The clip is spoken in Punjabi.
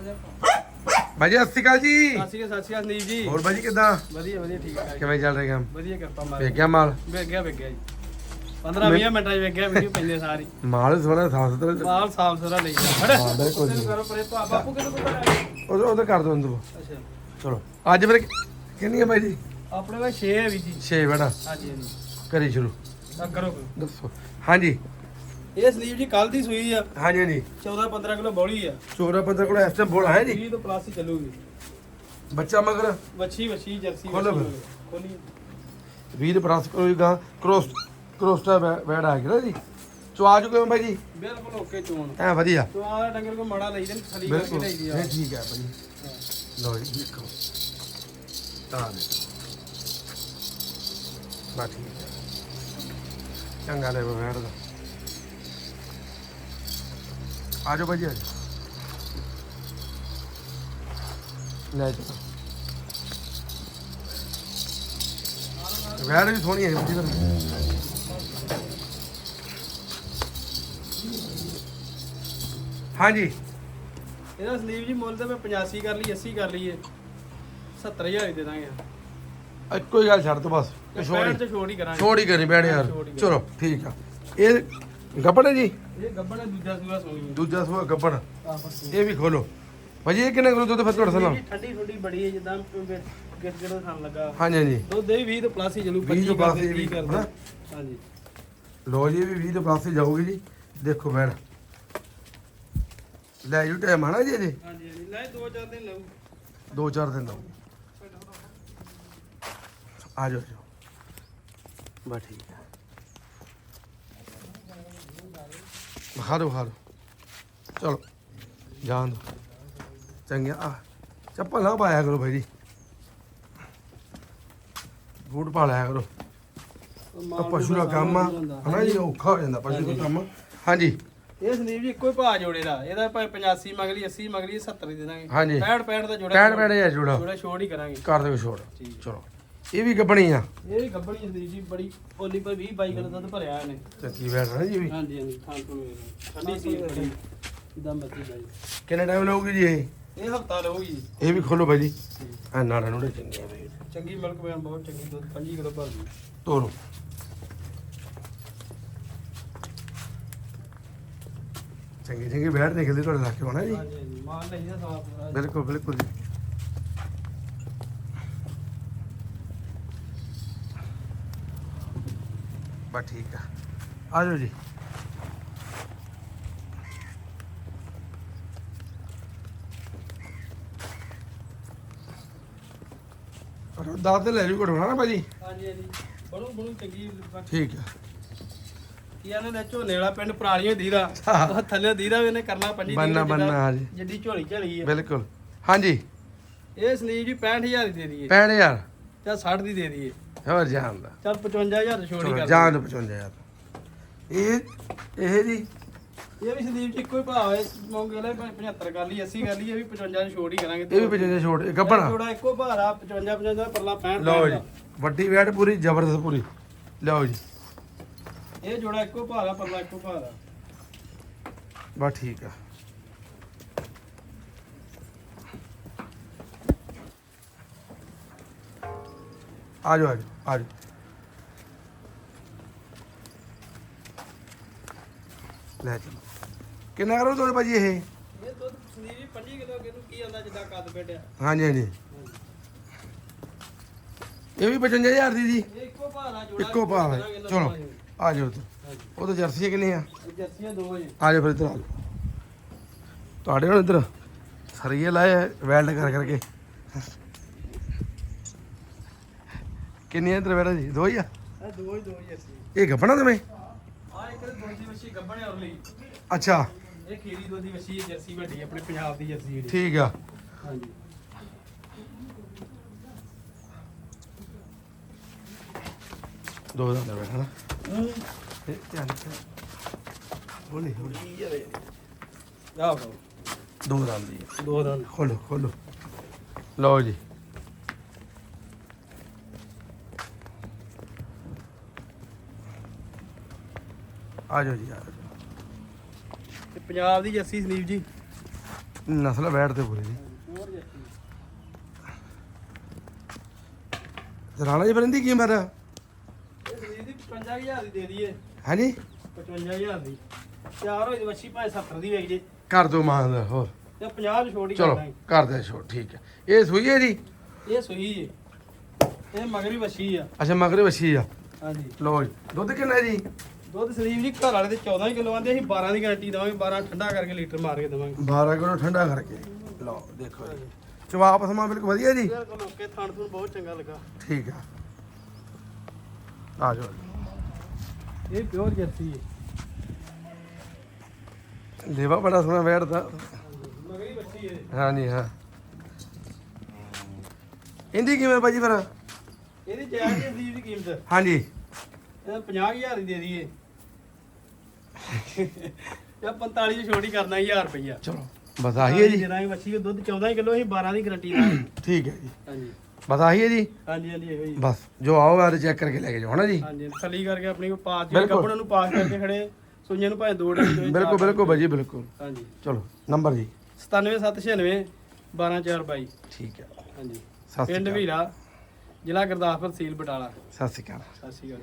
ਭਾਜੀ ਸਤਿ ਸ਼੍ਰੀ ਅਕਾਲ ਜੀ। ਸਤਿ ਸ਼੍ਰੀ ਅਕਾਲ ਸਤਿ ਸ਼੍ਰੀ ਅਕਾਲ ਸੰਦੀਪ ਜੀ। ਹੋਰ ਭਾਜੀ ਕਿਦਾਂ? ਵਧੀਆ ਵਧੀਆ ਠੀਕ ਠਾਕ। ਕਿਵੇਂ ਚੱਲ ਰਿਹਾ ਕੰਮ? ਵਧੀਆ ਕਿਰਪਾ ਮਾਰ ਵੇਖਿਆ ਮਾਲ? ਵੇਖ ਗਿਆ ਵੇਖ ਗਿਆ ਜੀ 15 20 ਮਿੰਟਾਂ 'ਚ ਵੇਖ ਗਿਆ ਵੀਡੀਓ ਪੈਂਦੇ ਸਾਰੀ। ਮਾਲ ਸੋਹਣਾ ਸਾਫ਼ ਸੁਥਰਾ ਮਾਲ ਸਾਫ਼ ਸੁਥਰਾ ਲਈ ਜਾ। ਫੜ ਹਾਂ, ਬਿਲਕੁਲ ਜੀ। ਕਰੋ ਪਰੇ ਬਾਪੂ ਕਿਦੋਂ ਕੋਲ ਉਧਰ ਉਧਰ ਕਰ ਦੋ ਅੰਦਰ। ਅੱਛਾ। ਚਲੋ ਅੱਜ ਫਿਰ ਕਿੰਨੀ ਹੈ ਭਾਈ ਜੀ? ਆਪਣੇ ਕੋਲ 6 ਹੈ ਵੀ ਜੀ। 6 ਬੜਾ ਹਾਂਜੀ ਹਾਂਜੀ। ਕਰੀ ਸ਼ੁਰੂ। ਕਰੋ ਦੱਸੋ। ਹਾਂਜੀ। ਇਹ ਸੰਦੀਪ ਜੀ ਕੱਲ ਦੀ ਸੂਈ ਆ। ਹਾਂਜੀ ਹਾਂਜੀ। 14 15 ਕਿਲੋ ਬੋਲੀ ਆ। ਚੋਰਾ ਪੰਦਰ ਕੋਲ ਇਸ ਟਾਈਮ ਬੋਲਾ ਹੈ ਜੀ? 20 ਤੋਂ ਪਲੱਸ ਹੀ ਚੱਲੂਗੀ। ਬੱਚਾ ਮਗਰ? ਵੱਛੀ ਵੱਛੀ ਜਰਸੀ ਖੋਲੋ ਫਿਰ। ਖੋਲੀ ਵੀਰ ਪ੍ਰਾਸ ਕੋਈ ਗਾ ਕ੍ਰੋਸ ਕ੍ਰੋਸਟਾ ਵੈੜ ਆ ਗਿਆ ਜੀ। ਚਵਾ ਚੁੱਕੇ ਹੋ ਭਾਈ ਜੀ? ਬਿਲਕੁਲ ਓਕੇ ਚੋਣ। ਐ ਵਧੀਆ। ਚੋਣ ਦਾ ਡੰਗਰ ਕੋ ਮਾੜਾ ਲਈ ਦੇ ਥਲੀ ਕਰਕੇ ਬਿਲਕੁਲ। ਲਈ ਦੀ ਆ। ਇਹ ਠੀਕ ਹੈ ਭਾਈ ਲਓ ਜੀ ਦੇਖੋ। ਤਾਂ ਦੇਖੋ। ਬਾ ਠੀਕ ਹੈ। ਚੰਗਾ ਲੈ ਬੈਠ ਦਾ। ਆਜੋ ਭਾਜੀ ਆਜੋ ਲੈ ਚਲੋ ਵੈੜ ਵੀ ਸੋਹਣੀ ਹੈ ਜੀ ਹਾਂਜੀ। ਇਹਦਾ ਸੰਦੀਪ ਜੀ ਮੁੱਲ ਤਾਂ ਮੈਂ 85 ਕਰ ਲਈ 80 ਕਰ ਲਈਏ। 70000 ਹੀ ਦੇ ਦਾਂਗੇ ਇੱਕੋ ਹੀ ਗੱਲ ਛੱਡ ਤੋ ਬਸ। ਇਹ ਛੋੜ ਪੈਣ ਹੀ- ਤੇ ਛੋੜ ਹੀ ਕਰਾਂਗੇ। ਛੋੜ ਹੀ ਕਰੀ ਬੈਠ ਯਾਰ। ਛੋੜ ਹੀ ਕਰੀ। ਚਲੋ ਠੀਕ ਆ। ਇਹ ਗੱਬੜ ਹੈ ਜੀ? ਇਹ ਗੱਬੜ ਦਾ ਦੂਜਾ ਸੂਆ ਸੋਈ ਦੂਜਾ ਸੂਆ ਗੱਬੜ। ਆ ਬਸ ਇਹ ਵੀ ਖੋਲੋ। ਭਾਜੀ ਇਹ ਕਿੰਨੇ ਕਿਲੋ ਦੁੱਧ ਫਿਰ ਤੁਹਾਡੇ ਨਾਲ ਠੰਡੀ ਠੰਡੀ ਬੜੀ ਹੈ ਜਿੱਦਾਂ ਗਿਰ ਗਿਰ ਖਾਣ ਲੱਗਾ। ਹਾਂਜੀ ਹਾਂਜੀ। ਦੁੱਧ ਇਹ 20 ਤੋਂ ਪਲੱਸ ਹੀ ਚੱਲੂ 20 ਤੋਂ plus ਕਰਦੇ, ਇਹ ਵੀ, 30 ਕਰਦੇ। ਹਨਾ? ਹਾਂਜੀ। ਲੋ ਜੀ ਇਹ ਵੀ 20 ਤੋਂ ਪਲੱਸ ਹੀ ਜਾਊਗੀ ਜੀ। ਦੇਖੋ ਬੈਠ। ਲੈ ਜੂ ਟਾਈਮ ਆਣਾ ਜੀ ਇਹਦੇ? ਹਾਂਜੀ ਹਾਂਜੀ। ਲੈ ਦੋ ਚਾਰ ਦਿਨ ਲਊ। ਦੋ ਚਾਰ ਦਿਨ ਦਾ ਆ ਜਾਓ ਜੀ ਬਾ ਠੀਕ ਹੈ। ਖਾ ਲਓ ਚਲੋ ਜਾਣ ਦੋ। ਚੰਗਿਆ। ਆ ਚੱਪਲ ਨਾ ਪਾਇਆ ਕਰੋ ਭਾਈ ਜੀ। ਬੂਟ ਪਾ ਲਿਆ ਕਰੋ। ਆ ਪਸ਼ੂ ਦਾ ਕੰਮ ਆ ਹਨਾ ਜੀ ਔਖਾ ਹੋ ਜਾਂਦਾ ਪਸ਼ੂ ਦਾ ਕੰਮ। ਹਾਂਜੀ। ਇਹ ਸੰਦੀਪ ਜੀ ਇੱਕੋ ਹੀ ਭਾਅ ਜੋੜੇ ਦਾ। ਇਹਦਾ ਭਾਵੇਂ 85 ਮਗਲੀ 80 ਮਗਲੀ 70 ਦੀ ਦੇ ਦਾਂਗੇ। ਹਾਂਜੀ। 65 65 ਦਾ ਜੋੜਾ ਪੈਣ ਪੈਣੇ ਆ ਜੁੜਾ। ਜੋੜਾ ਛੋੜ ਹੀ ਕਰਾਂਗੇ। ਕਰ ਦਿਓ ਛੋੜ। ਚਲੋ। ਇਹ ਵੀ ਗੱਬਣੀ ਆ। ਇਹ ਵੀ ਗੱਬੜੀ ਸੰਦੀਪ ਜੀ ਬੜੀ ਓਲੀ ਪਰ 20 22 ਕਿਲੋ ਦੁੱਧ ਭਰਿਆ ਇਹਨੇ ਚੱਕੀ ਬੈਠ ਨਾ ਜੀ ਵੀ। ਹਾਂਜੀ ਹਾਂਜੀ ਖਾਣ ਠੰਡੀ ਸੀ ਬੜੀ। ਮਰਜ਼ੀ ਜਾਈ ਕਿੰਨਾ ਟਾਈਮ ਲਊਗੀ ਜੀ ਇਹ? ਇਹ ਹਫਤਾ ਰਹੂਗੀ ਇਹ ਵੀ ਖੋਲੋ ਬਾਈ ਜੀ। ਆ ਨਾੜਾ ਨੂੜੇ ਚੰਗੇ ਆ ਬਾਈ ਚੰਗੀ ਮਿਲਕ ਬਹੁਤ ਚੰਗੀ ਦੁੱਧ 25 ਕਿਲੋ ਭਰਦੀ ਤੋਰੋ। ਚੰਗੇ ਚੰਗੇ ਬੈਠ ਨਿਕਲਦੇ ਤੁਹਾਡੇ ਲੱਗੇ ਹੋਣਾ ਜੀ। ਮਾਲ ਨਹੀਂ ਦਾ ਸਾਫ਼ ਬਿਲਕੁਲ ਬਿਲਕੁਲ ਜੀ। ਬਸ ਠੀਕ ਆ। ਆ ਜਾਓ ਜੀ। ਪਰ ਦਾਦ ਤੇ ਲੈ ਜੂ ਘੜਵਾਣਾ ਨਾ ਭਾਜੀ। ਹਾਂਜੀ ਹਾਂਜੀ। ਬੜੂ ਬੜੂ ਚੰਗੀ ਠੀਕ ਆ। ਕੀ ਆਨੇ ਨੇ ਝੋਨੇ ਵਾਲਾ ਪਿੰਡ ਪ੍ਰਾਲੀਆਂ ਦੀਦਾ। ਉਹ ਥੱਲੇ ਦੀਦਾ ਵੀ ਇਹਨੇ ਕਰਨਾ ਪੰਜੀ ਬੰਨਾ- ਬੰਨਾ, ਹਾਂਜੀ। ਜਿੱਡੀ ਝੋਲੀ ਝਲੀ ਹੈ ਬਿਲਕੁਲ। ਹਾਂਜੀ। ਇਹ ਸੰਦੀਪ ਜੀ 65000 ਦੀ ਦੇ ਦਈਏ। 65000 ਜਾਂ 60 ਦੀ ਦੇ ਦਈਏ। ਹੋਰ ਜਾਨ ਦਾ। ਚੱਲ 55000 ਛੋੜ ਕਰ ਜਾਨ ਦੋ 55000 ਇਹ ਇਹ ਜੀ। ਇਹ ਵੀ ਸੰਦੀਪ ਜੀ ਇੱਕੋ ਹੀ ਭਾਅ ਹੈ ਮੌਂਗੇ ਲੈ 75 ਕਰ ਲਈ 80 ਕਰ ਲਈ ਇਹ ਵੀ 55 ਦੀ ਛੋੜ ਹੀ ਕਰਾਂਗੇ। ਇਹ ਵੀ 55 ਛੋੜ ਇਹ ਗੱਬਣਾ। ਥੋੜਾ ਇੱਕੋ ਭਾਅ ਆ 55 55 ਪਰਲਾ 65 ਲਓ ਜੀ ਵੱਡੀ ਵੈਟ ਪੂਰੀ ਜ਼ਬਰਦਸਤ ਪੂਰੀ। ਲਓ ਜੀ। ਇਹ ਜੋੜਾ ਇੱਕੋ ਭਾਅ ਆ ਪਰਲਾ ਇੱਕੋ ਭਾਅ ਬਸ ਠੀਕ ਆ। ਆ ਜਾਓ ਆ ਜਾਓ ਆ ਜਾਓ ਲੈ ਚਲੋ। ਕਿੰਨਾ ਕਰੋ ਤੁਹਾਡੇ ਭਾਜੀ ਇਹ? ਇਹ ਦੁੱਧ ਸੰਦੀਪ ਜੀ 25 ਕਿਲੋ ਕਿਹਨੂੰ ਕੀ ਆਉਂਦਾ ਜਿੱਦਾਂ ਕੱਦ ਬੈਠਿਆ ਹਾਂਜੀ ਹਾਂਜੀ। ਇਹ ਵੀ 55000 ਦੀ ਜੀ ਇੱਕੋ ਭਾਅ ਦਾ ਜੋੜਾ ਇੱਕੋ ਭਾਅ ਚਲੋ। ਆ ਜਾਓ ਉੱਧਰ। ਉਹ ਤਾਂ ਜਰਸੀਆਂ ਕਿੰਨੀਆਂ? ਇਹ ਜਰਸੀਆਂ ਦੋ ਜੀ। ਆ ਜਾਓ ਫਿਰ ਇੱਧਰ ਆ ਜਾਓ। ਤੁਹਾਡੇ ਹੁਣ ਇੱਧਰ ਸਰੀਏ ਲਾਏ ਆ, ਵੈਲਡ ਕਰ ਕਰਕੇ। ਕਿੰਨੀਆਂ ਬੈਠਾ ਜੀ ਦੋ ਹੀ ਆ? ਇਹ ਦੋ ਹੀ ਦੋ ਹੀ ਜਰਸੀ ਇਹ ਗੱਪਣਾ ਤੁਮੇ ਆ ਇੱਕ ਦੁੱਧ ਦੀ ਵੱਛੀ ਗੱਬਣੇ ਔਰ ਲਈ। ਅੱਛਾ। ਇਹ ਖੀਰੀ ਦੀ ਵੱਛੀ ਹੈ ਜਰਸੀ ਵੱਡੀ ਆਪਣੇ ਪੰਜਾਬ ਦੀ ਜਰਸੀ ਜਿਹੜੀ। ਠੀਕ ਆ। ਹਾਂਜੀ। ਦੋ ਦਾ ਅੰਦਰ ਬੈਠਾ ਨਾ। ਇਹ ਧਿਆਨ ਹੌਲੀ ਆਹ ਦੋ ਦਾ ਦੀ ਆ। ਦੋ ਦੰਦ ਖੋਲੋ ਖੋਲੋ। ਲਓ ਜੀ। ਆ ਜਾਓ ਜੀ ਆ ਜਾਓ ਤੇ ਪੰਜਾਬ ਦੀ ਜਰਸੀ ਸੰਦੀਪ ਜੀ? ਨਸਲ ਬੈਠ ਤੇ ਪੂਰੀ ਜੀ ਰਾਣਾ ਜੀ ਫਿਰ ਇਹਦੀ ਕੀਮਤ ਇਹ ਸਰੀਰ ਦੀ 55000 ਦੀ ਦੇ ਦਈਏ। ਹੈ ਜੀ 55000 ਦੀ। ਤਿਆਰ ਹੋਈ ਦੀ ਵੱਛੀ ਭਾਵੇਂ 70 ਦੀ ਵੇਚ ਜੇ। ਕਰ ਦੋ ਮਾਨ ਹੋਰ। ਤੇ 50 ਦੀ ਛੋਟੀ ਚਲੋ ਕਰ ਦੇ ਛੋੜ ਠੀਕ ਹੈ। ਇਹ ਸੂਈ ਹੈ ਜੀ? ਇਹ ਜੇ। ਇਹ ਮਗਰੀ ਵੱਛੀ ਆ। ਅੱਛਾ ਮਗਰੇ ਵਸੀ ਆ। ਹਾਂਜੀ। ਲੋ ਜੀ ਦੁੱਧ ਕਿੰਨਾ ਜੀ? ਦੁੱਧ ਸਲੀਮ ਜੀ ਘਰ ਵਾਲੇ ਦੇ 14 ਕਿਲੋ ਆਂਦੇ ਅਸੀਂ 12 ਦੀ ਗਾਰੰਟੀ ਦੇਵਾਂਗੇ 12 ਠੰਡਾ ਕਰਕੇ ਲੀਟਰ ਮਾਰ ਕੇ ਦੇਵਾਂਗੇ। 12 ਕਿਲੋ ਠੰਡਾ ਕਰਕੇ। ਲਓ ਦੇਖੋ ਜੀ। ਚਵਾਪ ਸਮਾਂ ਬਿਲਕੁਲ ਵਧੀਆ ਜੀ। ਬਿਲਕੁਲ ਓਕੇ ਥਣ ਥਣ ਬਹੁਤ ਚੰਗਾ ਲੱਗਾ। ਠੀਕ ਆ। ਆ ਜਾਓ ਇਹ ਪਿਓਰ ਜਰਸੀ ਹੈ। ਲੇਵਾ ਬੜਾ ਸੋਹਣਾ ਬੈਠਦਾ। ਮਗਰੀ ਹੈ। ਹਾਂਜੀ ਹਾਂ। ਇਹਦੀ ਕਿਵੇਂ ਭਾਜੀ ਫਿਰ? ਇਹਦੀ ਜਾਇਜ਼ ਦੀ ਕੀਮਤ। ਹਾਂਜੀ ਇਹ 50000 ਦੀ ਦੇ ਦਈਏ। ਜਾਂ 45 ਦੀ ਛੋਟੀ ਕਰਨਾ 1000 ਰੁਪਈਆ। ਚਲੋ ਬਸ ਆਹੀ ਹੈ ਜੀ। ਦੇਣਾ ਵੱਛੀ ਦਾ ਦੁੱਧ 14 ਕਿਲੋ ਅਸੀਂ 12 ਦੀ ਗਾਰੰਟੀ ਦੇਵਾਂਗੇ ਠੀਕ ਹੈ ਜੀ। ਹਾਂਜੀ। ਬਸ ਆਹੀ ਹੈ ਜੀ। ਹਾਂਜੀ ਹਾਂਜੀ ਇਹੋ ਹੀ। ਬਸ ਜੋ ਆਓ ਆ ਚੈੱਕ ਕਰਕੇ ਲੈ ਕੇ ਜਾਓ ਹਨਾ ਜੀ? ਹਾਂਜੀ ਥੱਲੀ ਕਰਕੇ ਆਪਣੀ ਕੋ ਪਾਸ ਜੀ ਬਿਲਕੁਲ। ਕੱਪੜਾਂ ਨੂੰ ਪਾਸ ਕਰਕੇ ਖੜੇ ਸੁਈਆਂ ਨੂੰ ਭਾਵੇਂ ਦੋ ਡੇ ਬਿਲਕੁਲ ਬਿਲਕੁਲ ਭਾਜੀ ਬਿਲਕੁਲ। ਹਾਂਜੀ। ਚਲੋ ਨੰਬਰ ਜੀ। 97796 12422 ਠੀਕ ਹੈ। ਹਾਂਜੀ। ਸਤਿ ਸ਼੍ਰੀ ਪਿੰਡ ਅਕਾਲ। ਵੀਰਾ ਜ਼ਿਲ੍ਹਾ ਗੁਰਦਾਸਪੁਰ ਤਹਿਸੀਲ ਬਟਾਲਾ। ਸਤਿ ਸ਼੍ਰੀ ਅਕਾਲ। ਸਤਿ ਸ਼੍ਰੀ ਅਕਾਲ।